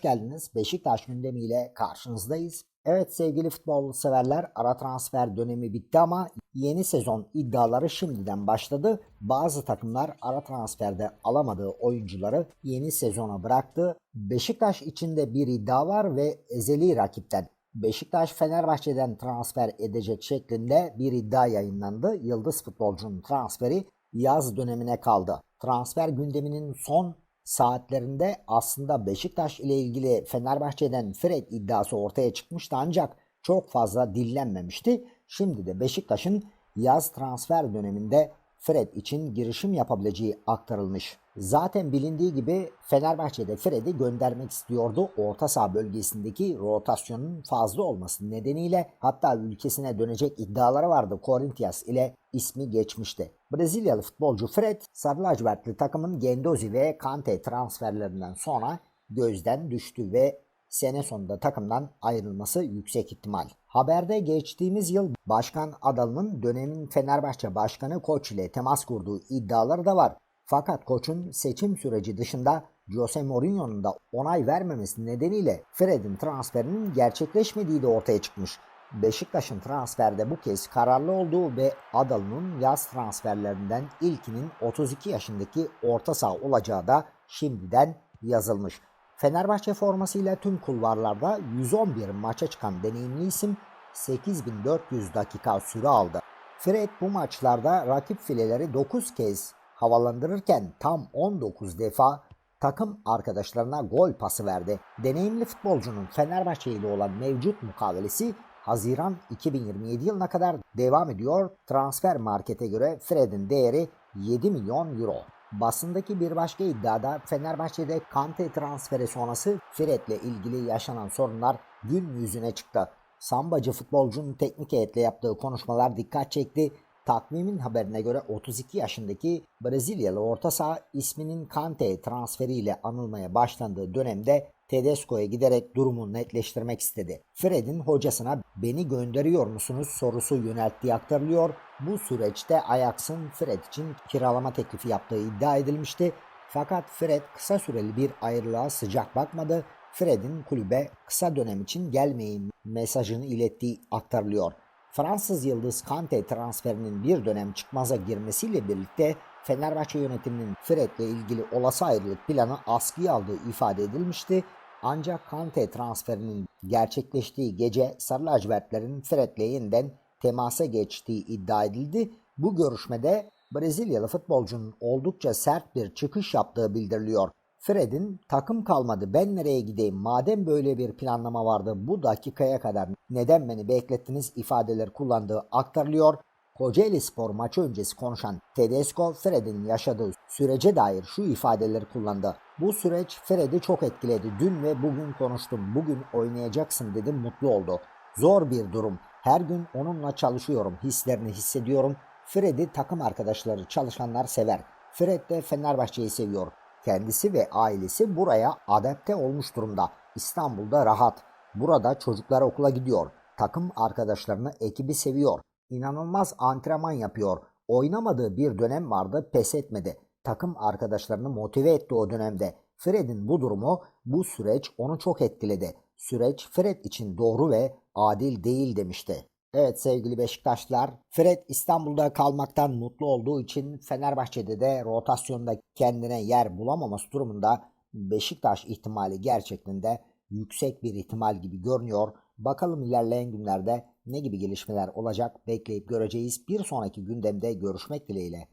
geldiniz. Beşiktaş gündemiyle karşınızdayız. Evet sevgili futbol severler ara transfer dönemi bitti ama yeni sezon iddiaları şimdiden başladı. Bazı takımlar ara transferde alamadığı oyuncuları yeni sezona bıraktı. Beşiktaş içinde bir iddia var ve ezeli rakipten Beşiktaş Fenerbahçe'den transfer edecek şeklinde bir iddia yayınlandı. Yıldız futbolcunun transferi yaz dönemine kaldı. Transfer gündeminin son saatlerinde aslında Beşiktaş ile ilgili Fenerbahçe'den Fred iddiası ortaya çıkmıştı ancak çok fazla dillenmemişti. Şimdi de Beşiktaş'ın yaz transfer döneminde Fred için girişim yapabileceği aktarılmış. Zaten bilindiği gibi Fenerbahçe'de Fred'i göndermek istiyordu. Orta saha bölgesindeki rotasyonun fazla olması nedeniyle hatta ülkesine dönecek iddiaları vardı. Corinthians ile ismi geçmişti. Brezilyalı futbolcu Fred, Sarı lacivertli takımın Gendozi ve Kante transferlerinden sonra gözden düştü ve sene sonunda takımdan ayrılması yüksek ihtimal. Haberde geçtiğimiz yıl Başkan Adalı'nın dönemin Fenerbahçe Başkanı Koç ile temas kurduğu iddiaları da var. Fakat koçun seçim süreci dışında Jose Mourinho'nun da onay vermemesi nedeniyle Fred'in transferinin gerçekleşmediği de ortaya çıkmış. Beşiktaş'ın transferde bu kez kararlı olduğu ve Adalı'nın yaz transferlerinden ilkinin 32 yaşındaki orta saha olacağı da şimdiden yazılmış. Fenerbahçe formasıyla tüm kulvarlarda 111 maça çıkan deneyimli isim 8400 dakika süre aldı. Fred bu maçlarda rakip fileleri 9 kez havalandırırken tam 19 defa takım arkadaşlarına gol pası verdi. Deneyimli futbolcunun Fenerbahçe ile olan mevcut mukavelesi Haziran 2027 yılına kadar devam ediyor. Transfer markete göre Fred'in değeri 7 milyon euro. Basındaki bir başka iddiada Fenerbahçe'de Kante transferi sonrası Fred'le ilgili yaşanan sorunlar gün yüzüne çıktı. Sambacı futbolcunun teknik heyetle yaptığı konuşmalar dikkat çekti. Takvimin haberine göre 32 yaşındaki Brezilyalı orta saha isminin Kante transferiyle anılmaya başlandığı dönemde Tedesco'ya giderek durumu netleştirmek istedi. Fred'in hocasına beni gönderiyor musunuz sorusu yönelttiği aktarılıyor. Bu süreçte Ajax'ın Fred için kiralama teklifi yaptığı iddia edilmişti. Fakat Fred kısa süreli bir ayrılığa sıcak bakmadı. Fred'in kulübe kısa dönem için gelmeyin mesajını ilettiği aktarılıyor. Fransız yıldız Kante transferinin bir dönem çıkmaza girmesiyle birlikte Fenerbahçe yönetiminin Fred'le ilgili olası ayrılık planı askıya aldığı ifade edilmişti. Ancak Kante transferinin gerçekleştiği gece Sarı lacivertlerin Fred'le yeniden temasa geçtiği iddia edildi. Bu görüşmede Brezilyalı futbolcunun oldukça sert bir çıkış yaptığı bildiriliyor. Fred'in takım kalmadı ben nereye gideyim madem böyle bir planlama vardı bu dakikaya kadar neden beni beklettiniz ifadeler kullandığı aktarılıyor. Kocaeli Spor maçı öncesi konuşan Tedesco Fred'in yaşadığı sürece dair şu ifadeleri kullandı. Bu süreç Fred'i çok etkiledi. Dün ve bugün konuştum. Bugün oynayacaksın dedim mutlu oldu. Zor bir durum. Her gün onunla çalışıyorum. Hislerini hissediyorum. Fred'i takım arkadaşları çalışanlar sever. Fred de Fenerbahçe'yi seviyor. Kendisi ve ailesi buraya adapte olmuş durumda. İstanbul'da rahat. Burada çocuklar okula gidiyor. Takım arkadaşlarını, ekibi seviyor. İnanılmaz antrenman yapıyor. Oynamadığı bir dönem vardı, pes etmedi. Takım arkadaşlarını motive etti o dönemde. Fred'in bu durumu, bu süreç onu çok etkiledi. Süreç Fred için doğru ve adil değil demişti. Evet sevgili Beşiktaşlar, Fred İstanbul'da kalmaktan mutlu olduğu için Fenerbahçe'de de rotasyonda kendine yer bulamaması durumunda Beşiktaş ihtimali gerçekten de yüksek bir ihtimal gibi görünüyor. Bakalım ilerleyen günlerde ne gibi gelişmeler olacak bekleyip göreceğiz. Bir sonraki gündemde görüşmek dileğiyle.